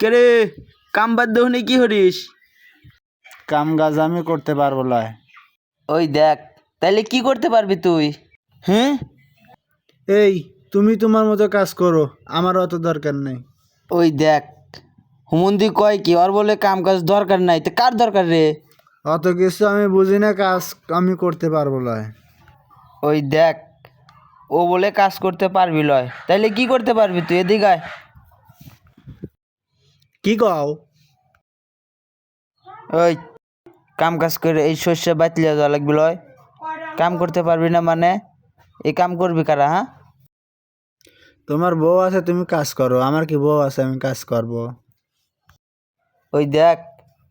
কে রে কাম বাদ দহনে কি হরিস কাম কাজ আমি করতে পারব লয়। ওই দেখ তাইলে কি করতে পারবি তুই? হ্যাঁ এই তুমি তোমার মতো কাজ করো আমার অত দরকার নেই। ওই দেখ হুমন্দি কয় কি ওর বলে কাম কাজ দরকার নাই তো কার দরকার রে? অত কিছু আমি বুঝি না কাজ আমি করতে পারব লয়। ওই দেখ ও বলে কাজ করতে পারবি লয় তাইলে কি করতে পারবি তুই এদিকে আয়। কি কও? ওই কাম কাজ করে এই শস্য বাতলিয়া যাওয়া লাগবে লয়। কাম করতে পারবি না মানে? এই কাম করবি কারা হ্যাঁ? তোমার বউ আছে তুমি কাজ করো। আমার কি বউ আছে আমি কাজ করব। ওই দেখ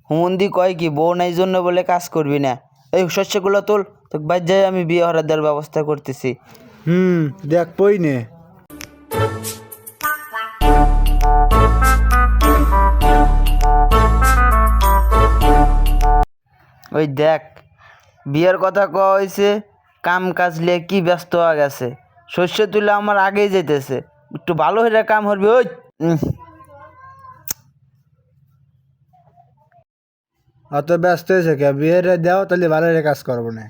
হুমন্দি কয় কি বউ নাই জন্য বলে কাজ করবি না। এই শস্যগুলো তোল তোকে বাদ যাই আমি বিয়ে হরার দেওয়ার ব্যবস্থা করতেছি। হুম দেখ পই নে। ওই দেখ, বিয়ের কথা কওয়া হয়েছে কাম কাজ লিয়ে কি ব্যস্ত হয়ে গেছে। শস্য তুলে আমার আগেই যেতেছে একটু ভালো হয়ে কাম হবে ওই। অত ব্যস্ত হয়েছে কে বিয়ে দেওয়া দাও, তাহলে ভালো কাজ করব না।